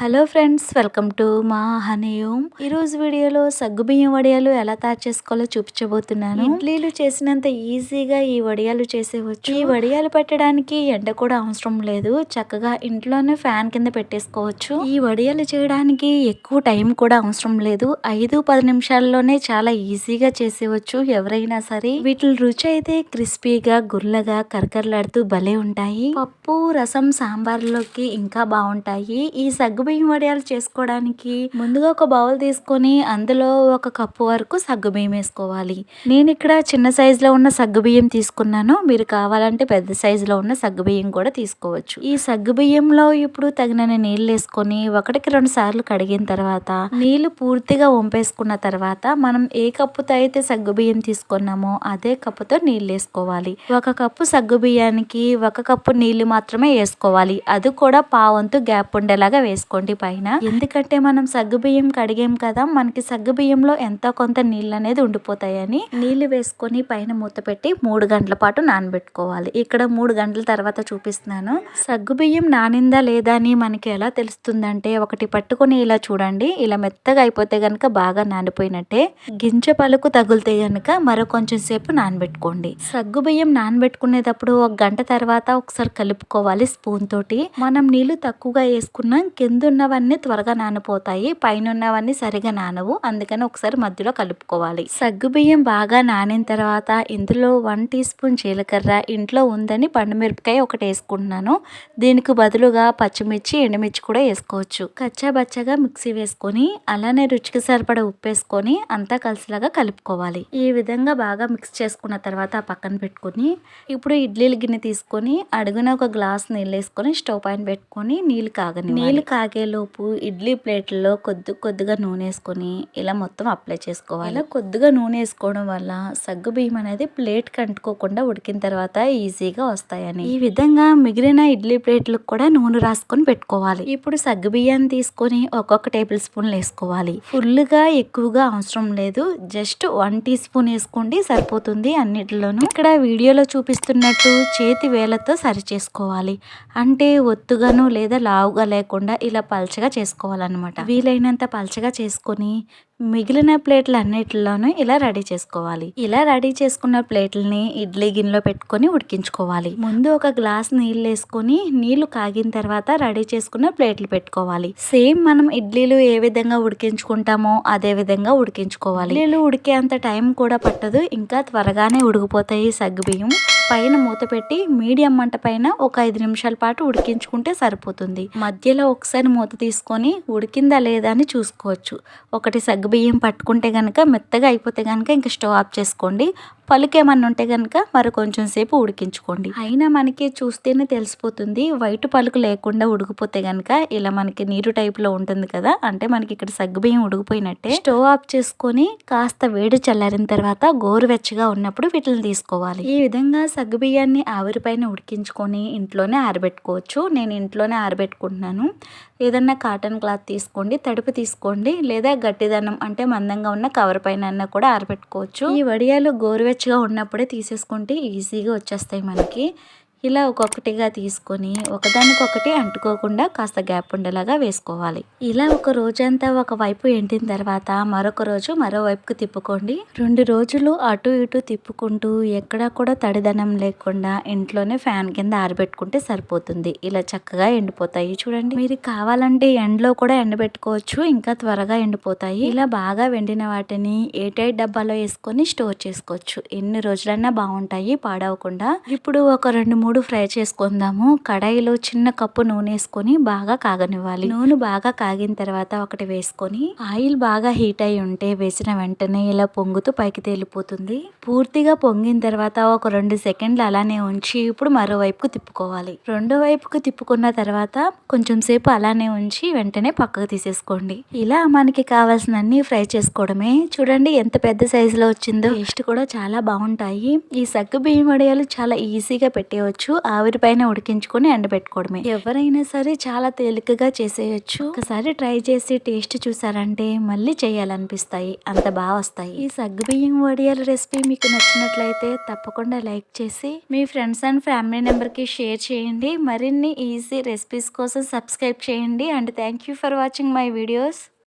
Hello friends welcome to మా హనీయూమ్. ఈరోజు వీడియోలో సగ్గుబియ్యం వడియాలు ఎలా తయారు చేసుకోవాలో చూపించబోతున్నాను. ఇడ్లీలు చేసినంత ఈజీగా ఈ వడియాలు చేసేవచ్చు. ఈ వడియాలు పెట్టడానికి ఎండ కూడా అవసరం లేదు. చక్కగా ఇంట్లోనే ఫ్యాన్ కింద పెట్టేసుకోవచ్చు. ఈ వడియాలు చేయడానికి ఎక్కువ టైం కూడా అవసరం లేదు. ఐదు పది నిమిషాల్లోనే చాలా ఈజీగా చేసేవచ్చు ఎవరైనా సరే. వీటి రుచి అయితే క్రిస్పీగా గుల్లగా కరకరలాడుతూ భలే ఉంటాయి. పప్పు రసం సాంబార్లోకి ఇంకా బాగుంటాయి. ఈ సగ్గు సగ్గుబియ్యం వడియాలు చేసుకోవడానికి. ముందుగా ఒక బౌల్ తీసుకొని అందులో ఒక కప్పు వరకు సగ్గుబియ్యం వేసుకోవాలి. నేను ఇక్కడ చిన్న సైజులో ఉన్న సగ్గుబియ్యం తీసుకున్నాను. మీరు కావాలంటే పెద్ద సైజులో ఉన్న సగ్గుబియ్యం కూడా తీసుకోవచ్చు. ఈ సగ్గుబియ్యంలో ఇప్పుడు తగినన్ని నీళ్ళు వేసుకొని ఒకటికి రెండు సార్లు కడిగిన తర్వాత నీళ్ళు పూర్తిగా వంపేసుకున్న తర్వాత మనం ఏ కప్పుతో అయితే సగ్గుబియ్యం తీసుకున్నామో అదే కప్పుతో నీళ్ళు వేసుకోవాలి. ఒక కప్పు సగ్గుబియ్యానికి ఒక కప్పు నీళ్ళు మాత్రమే వేసుకోవాలి. అది కూడా పావంతు గ్యాప్ ఉండేలాగా వేసుకోవాలి వేసుకోండి పైన. ఎందుకంటే మనం సగ్గుబియ్యం కడిగాం కదా మనకి సగ్గుబియ్యంలో ఎంతో కొంత నీళ్ళు అనేది ఉండిపోతాయని నీళ్ళు వేసుకొని పైన మూత పెట్టి మూడు గంటల పాటు నానబెట్టుకోవాలి. ఇక్కడ మూడు గంటల తర్వాత చూపిస్తున్నాను. సగ్గుబియ్యం నానిందా లేదా అని మనకి ఎలా తెలుస్తుందంటే ఒకటి పట్టుకొని ఇలా చూడండి. ఇలా మెత్తగా అయిపోతే గనక బాగా నానిపోయినట్టే. గింజ పలుకు తగులితే గనక మరో కొంచెం సేపు నానబెట్టుకోండి. సగ్గుబియ్యం నానబెట్టుకునేటప్పుడు ఒక గంట తర్వాత ఒకసారి కలుపుకోవాలి స్పూన్ తోటి. మనం నీళ్ళు తక్కువగా వేసుకున్నాం కింద ముందున్నవన్నీ త్వరగా నానిపోతాయి పైన ఉన్నవన్నీ సరిగా నానవు. అందుకని ఒకసారి మధ్యలో కలుపుకోవాలి. సగ్గు బియ్యం బాగా నానిన తర్వాత ఇందులో వన్ టీ స్పూన్ జీలకర్ర ఇంట్లో ఉందని పండుమిరపకాయ ఒకటి వేసుకుంటున్నాను. దీనికి బదులుగా పచ్చిమిర్చి ఎండుమిర్చి కూడా వేసుకోవచ్చు. కచ్చాబచ్చగా మిక్సీ వేసుకొని అలానే రుచికి సరిపడా ఉప్పు వేసుకొని అంతా కలిసిలాగా కలుపుకోవాలి. ఈ విధంగా బాగా మిక్స్ చేసుకున్న తర్వాత పక్కన పెట్టుకొని ఇప్పుడు ఇడ్లీల గిన్నె తీసుకొని అడుగున ఒక గ్లాస్ నీళ్ళు వేసుకొని స్టవ్ పైన పెట్టుకొని నీళ్ళు కాగని నీళ్ళు కాగ కాగేలోపు ఇడ్లీ ప్లేట్లలో కొద్ది కొద్దిగా నూనె వేసుకొని ఇలా మొత్తం అప్లై చేసుకోవాలి. ఇలా కొద్దిగా నూనె వేసుకోవడం వల్ల సగ్గు బియ్యం అనేది ప్లేట్ కంటుకోకుండా ఉడికిన తర్వాత ఈజీగా వస్తాయని. ఈ విధంగా మిగిలిన ఇడ్లీ ప్లేట్లకు కూడా నూనె రాసుకొని పెట్టుకోవాలి. ఇప్పుడు సగ్గు బియ్యాన్ని తీసుకొని ఒక్కొక్క టేబుల్ స్పూన్ వేసుకోవాలి. ఫుల్గా ఎక్కువగా అవసరం లేదు. జస్ట్ వన్ టీ స్పూన్ వేసుకోండి సరిపోతుంది అన్నిటిలోనూ. ఇక్కడ వీడియోలో చూపిస్తున్నట్టు చేతి వేలతో సరి చేసుకోవాలి అంటే ఒత్తుగాను లేదా లావుగా లేకుండా ఇలా ఇలా పల్చగా చేసుకోవాలన్నమాట. వీలైనంత పల్చగా చేసుకొని మిగిలిన ప్లేట్లు అన్నిటిలోనూ ఇలా రెడీ చేసుకోవాలి. ఇలా రెడీ చేసుకున్న ప్లేట్లని ఇడ్లీ గిన్నెలో పెట్టుకొని ఉడికించుకోవాలి. ముందు ఒక గ్లాస్ నీళ్ళు వేసుకొని నీళ్ళు కాగిన తర్వాత రెడీ చేసుకున్న ప్లేట్లు పెట్టుకోవాలి. సేమ్ మనం ఇడ్లీలు ఏ విధంగా ఉడికించుకుంటామో అదే విధంగా ఉడికించుకోవాలి. ఇడ్లీలు ఉడికేంత టైం కూడా పట్టదు. ఇంకా త్వరగానే ఉడికిపోతాయి సగ్గుబియ్యం. పైన మూత పెట్టి మీడియం మంట పైన ఒక ఐదు నిమిషాల పాటు ఉడికించుకుంటే సరిపోతుంది. మధ్యలో ఒకసారి మూత తీసుకొని ఉడికిందా లేదా అని చూసుకోవచ్చు. ఒకటి సగ్గుబియ్యం పట్టుకుంటే కనుక మెత్తగా అయిపోతే కనుక ఇంకా స్టవ్ ఆఫ్ చేసుకోండి. పలుకేమన్నా ఉంటే కనుక మరి కొంచెం సేపు ఉడికించుకోండి. అయినా మనకి చూస్తేనే తెలిసిపోతుంది. వైట్ పలుకు లేకుండా ఉడికిపోతే కనుక ఇలా మనకి నీరు టైప్లో ఉంటుంది కదా అంటే మనకి ఇక్కడ సగ్గుబియ్యం ఉడికిపోయినట్టే. స్టవ్ ఆఫ్ చేసుకొని కాస్త వేడి చల్లారిన తర్వాత గోరువెచ్చగా ఉన్నప్పుడు వీటిని తీసుకోవాలి. ఈ విధంగా సగ్గుబియ్యాన్ని ఆవిరిపైన ఉడికించుకొని ఇంట్లోనే ఆరబెట్టుకోవచ్చు. నేను ఇంట్లోనే ఆరబెట్టుకుంటున్నాను. ఏదన్నా కాటన్ క్లాత్ తీసుకోండి తడుపు తీసుకోండి లేదా గట్టిదనం అంటే మందంగా ఉన్న కవర్ పైన కూడా ఆరబెట్టుకోవచ్చు. ఈ వడియాలు గోరువెచ్చ గోరువెచ్చగా ఉన్నప్పుడే తీసేసుకుంటే ఈజీగా వచ్చేస్తాయి మనకి. ఇలా ఒక్కొక్కటిగా తీసుకొని ఒకదానికొకటి అంటుకోకుండా కాస్త గ్యాప్ ఉండేలాగా వేసుకోవాలి. ఇలా ఒక రోజంతా ఒక వైపు ఎండిన తర్వాత మరొక రోజు మరోవైపుకు తిప్పుకోండి. రెండు రోజులు అటు ఇటు తిప్పుకుంటూ ఎక్కడా కూడా తడిదనం లేకుండా ఇంట్లోనే ఫ్యాన్ కింద ఆరబెట్టుకుంటే సరిపోతుంది. ఇలా చక్కగా ఎండిపోతాయి చూడండి. మీరు కావాలంటే ఎండలో కూడా ఎండబెట్టుకోవచ్చు ఇంకా త్వరగా ఎండిపోతాయి. ఇలా బాగా వెండిన వాటిని ఏటైట్ డబ్బాలో వేసుకొని స్టోర్ చేసుకోవచ్చు. ఎన్ని రోజులైనా బాగుంటాయి పాడవకుండా. ఇప్పుడు ఒక రెండు మూడు మూడు ఫ్రై చేసుకుందాము. కడాయిలో చిన్న కప్పు నూనె వేసుకొని బాగా కాగనివ్వాలి. నూనె బాగా కాగిన తర్వాత ఒకటి వేసుకొని ఆయిల్ బాగా హీట్ అయి ఉంటే వేసిన వెంటనే ఇలా పొంగుతూ పైకి తేలిపోతుంది. పూర్తిగా పొంగిన తర్వాత ఒక రెండు సెకండ్లు అలానే ఉంచి ఇప్పుడు మరోవైపుకు తిప్పుకోవాలి. రెండో వైపుకు తిప్పుకున్న తర్వాత కొంచెం సేపు అలానే ఉంచి వెంటనే పక్కకు తీసేసుకోండి. ఇలా మనకి కావాల్సినన్ని ఫ్రై చేసుకోవడమే. చూడండి ఎంత పెద్ద సైజులో వచ్చిందో. టేస్ట్ కూడా చాలా బాగుంటాయి. ఈ సగ్గు బియ్యం వడియాలు చాలా ఈజీగా పెట్టేవచ్చు చేసుకోవచ్చు ఆవిరి పైన ఉడికించుకొని ఎండబెట్టుకోవడమే. ఎవరైనా సరే చాలా తేలికగా చేసేయచ్చు. ఒకసారి ట్రై చేసి టేస్ట్ చూసారంటే మళ్ళీ చేయాలనిపిస్తాయి. అంత బాగా వస్తాయి. ఈ సగ్గుబియ్యం వడియాల రెసిపీ మీకు నచ్చినట్లయితే తప్పకుండా లైక్ చేసి మీ ఫ్రెండ్స్ అండ్ ఫ్యామిలీ మెంబర్కి షేర్ చేయండి. మరిన్ని ఈజీ రెసిపీస్ కోసం సబ్స్క్రైబ్ చేయండి. And thank you for watching my videos.